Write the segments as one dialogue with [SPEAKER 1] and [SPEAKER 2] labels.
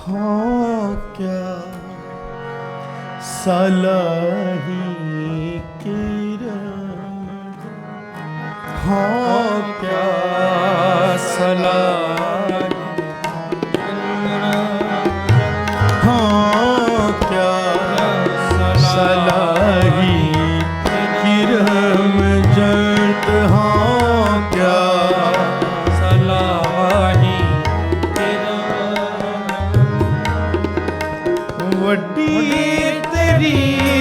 [SPEAKER 1] हाँ क्या सलाही किरण हाँ क्या सलाह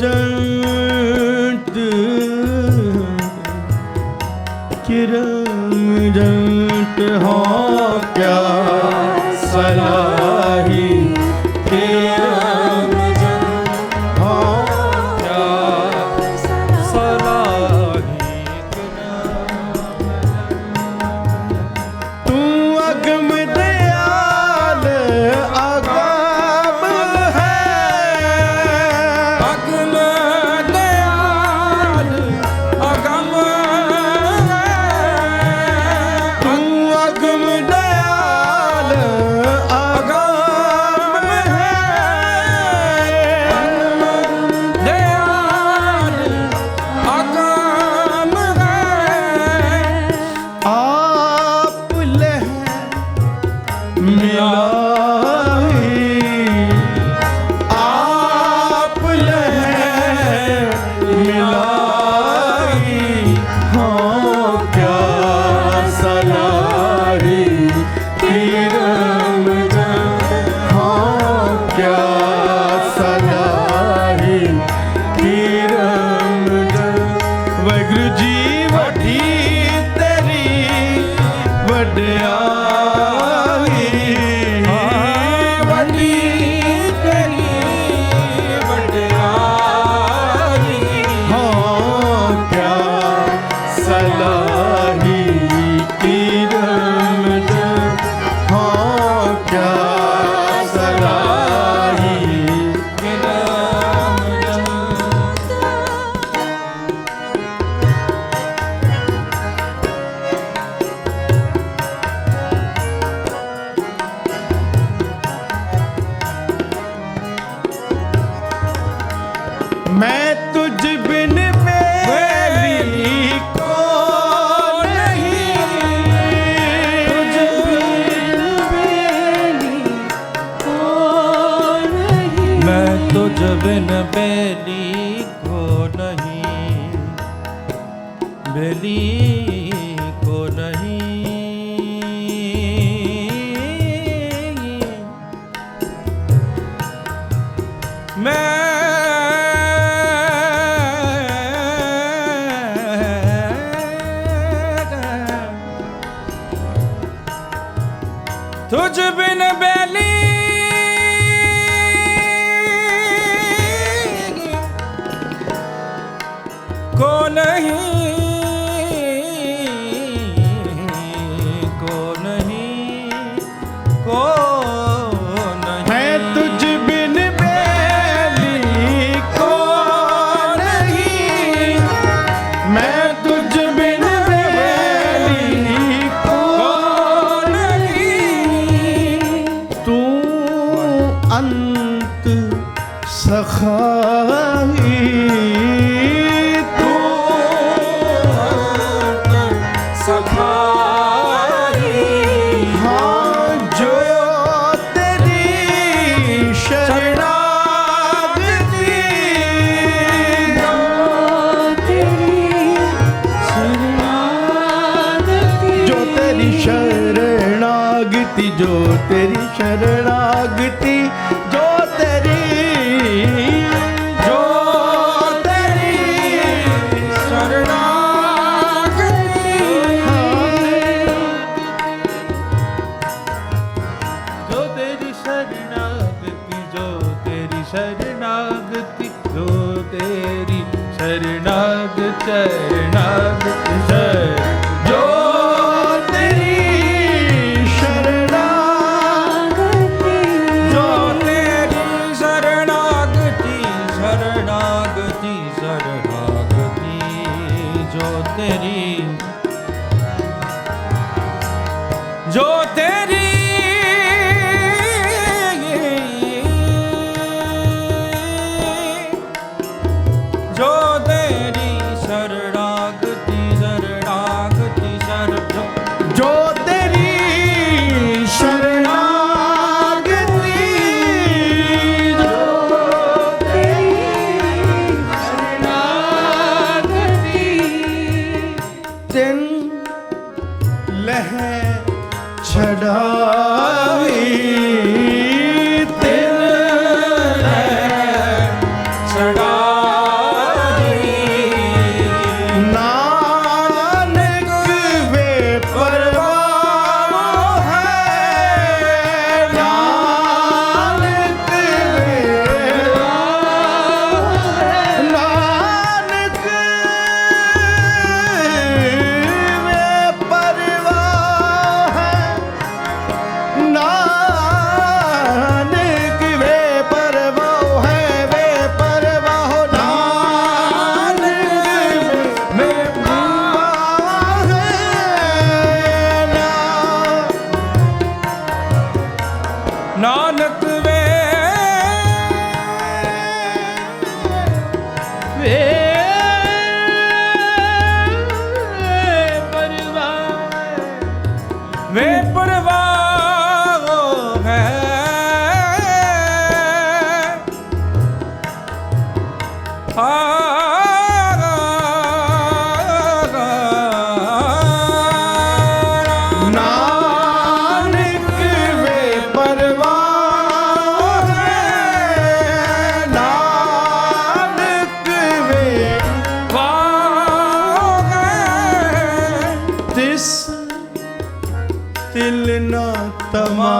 [SPEAKER 1] ਜੰਟ ਕਿਰਮ ਜੰਟ ਹੋ ਕਿਆ ਸਲਾ de ਸਖਾਈ ਤੂੰ
[SPEAKER 2] ਸਖਾਈ
[SPEAKER 1] ਹਾਂ ਜੋ ਤੇਰੀ
[SPEAKER 2] ਸ਼ਰਨਾਗਤੀ
[SPEAKER 1] ਤੇਰੀ
[SPEAKER 2] ਸ਼ਰਨਾਗਤੀ ਜੋ ਤੇਰੀ ਸ਼ਰਨਾਗਤੀ ਜੋ
[SPEAKER 1] ਤੇਰੀ ਸ਼ਰਨਾਗਤੀ
[SPEAKER 2] 네. तिल न तमा